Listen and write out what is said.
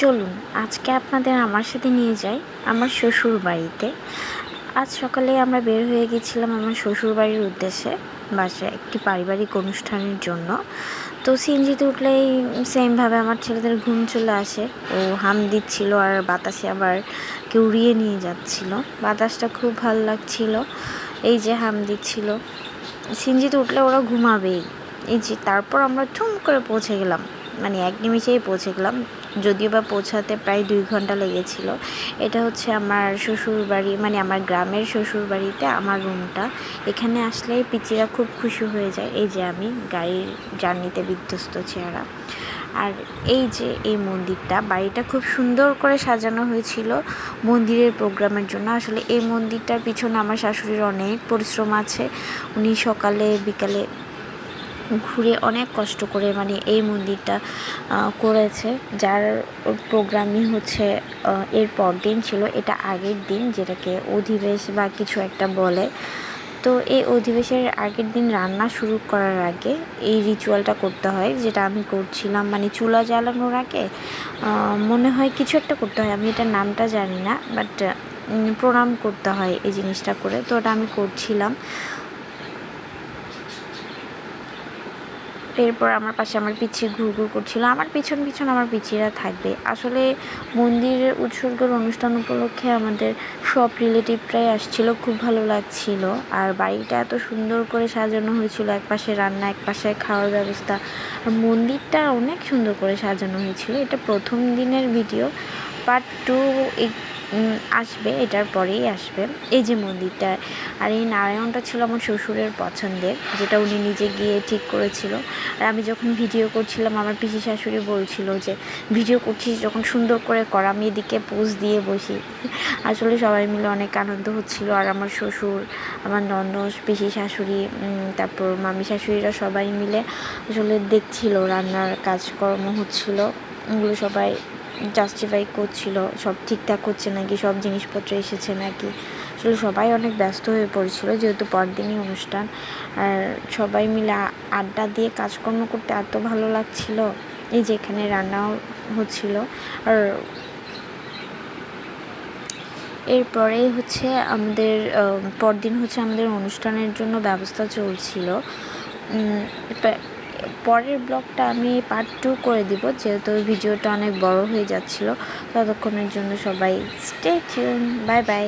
চলুন, আজকে আপনাদের আমার সাথে নিয়ে যাই আমার শ্বশুর বাড়িতে। আজ সকালে আমরা বের হয়ে গেছিলাম আমার শ্বশুর বাড়ির উদ্দেশ্যে, বাসায় একটি পারিবারিক অনুষ্ঠানের জন্য। তো সিএনজিতে উঠলেই সেমভাবে আমার ছেলেদের ঘুম চলে আসে। ও হাম দিচ্ছিল আর বাতাসে আবার কেউ উড়িয়ে নিয়ে যাচ্ছিল। বাতাসটা খুব ভালো লাগছিল, এই যে হাম দিচ্ছিল। সিএনজিতে উঠলে ওরা ঘুমাবেই। এই যে তারপর আমরা চুম করে পৌঁছে গেলাম মানে এক নিমিষেই পৌঁছে গেলাম। যদিও বা পৌঁছাতে প্রায় দুই ঘণ্টা লেগেছিল। এটা হচ্ছে আমার শ্বশুর বাড়ি মানে আমার গ্রামের শ্বশুর বাড়িতে আমার রুমটা এখানে আসলে পিচিরা খুব খুশি হয়ে যায়। এই যে আমি গাড়ির জার্নিতে বিধ্বস্ত চেহারা। আর এই যে এই মন্দিরটা, বাড়িটা খুব সুন্দর করে সাজানো হয়েছিল মন্দিরের প্রোগ্রামের জন্য। আসলে এই মন্দিরটার পিছনে আমার শাশুড়ির অনেক পরিশ্রম আছে। উনি সকালে, বিকালে ঘুরে অনেক কষ্ট করে মানে এই মন্দিরটা করেছে। যার প্রোগ্রামই হচ্ছে এর পর দিন ছিল। এটা আগের দিন যেটাকে অধিবেশ বা কিছু একটা বলে। তো এই অধিবেশের আগের দিন রান্না শুরু করার আগে এই রিচুয়ালটা করতে হয়, যেটা আমি করছিলাম। মানে চুলা জ্বালানোর আগে মনে হয় কিছু একটা করতে হয়। আমি এটার নামটা জানি না বাট প্রণাম করতে হয় এই জিনিসটা করে। তো ওটা আমি করছিলাম। এরপর আমার পাশে আমার ঘুর ঘুর করছিল। আমার পিছন পিছন আমার পিচিরা থাকবে। আসলে মন্দিরের উৎসর্গের অনুষ্ঠান উপলক্ষে আমাদের সব রিলেটিভরাই আসছিল, খুব ভালো লাগছিল। আর বাড়িটা এত সুন্দর করে সাজানো হয়েছিল, এক পাশে রান্না, এক পাশে খাওয়ার ব্যবস্থা। আর মন্দিরটা অনেক সুন্দর করে সাজানো হয়েছিল। এটা প্রথম দিনের ভিডিও পার্ট টু আসবে, এটার পরেই আসবে। এই যে মন্দিরটা, আর এই নারায়ণটা ছিল আমার শ্বশুরের পছন্দের, যেটা উনি নিজে গিয়ে ঠিক করেছিল। আর আমি যখন ভিডিও করছিলাম, আমার পিসি শাশুড়ি বলছিল যে, ভিডিও করছিস, যখন সুন্দর করে কর, আমি এদিকে পোজ দিয়ে বসি। আসলে সবাই মিলে অনেক আনন্দ হচ্ছিল। আর আমার শ্বশুর, আমার ননদ, পিসি শাশুড়ি তারপর মামি শাশুড়িরা সবাই মিলে আসলে দেখছিল, রান্নার কাজকর্ম হচ্ছিল। ওগুলো সবাই জাস্টিফাই করছিল, সব ঠিকঠাক হচ্ছে নাকি, সব জিনিসপত্র এসেছে নাকি? আসলে সবাই অনেক ব্যস্ত হয়ে পড়েছিল যেহেতু পরদিনই অনুষ্ঠান। আর সবাই মিলে আড্ডা দিয়ে কাজকর্ম করতে এত ভালো লাগছিল, এই যে এখানে রান্নাও হচ্ছিল। আর এরপরেই হচ্ছে আমাদের পরদিন হচ্ছে আমাদের অনুষ্ঠানের জন্য ব্যবস্থা চলছিল। পরের ব্লগটা আমি পার্ট টু করে দিব, যেহেতু ভিডিওটা অনেক বড় হয়ে যাচ্ছিল। ততক্ষণের জন্য সবাই স্টে টিউন বাই বাই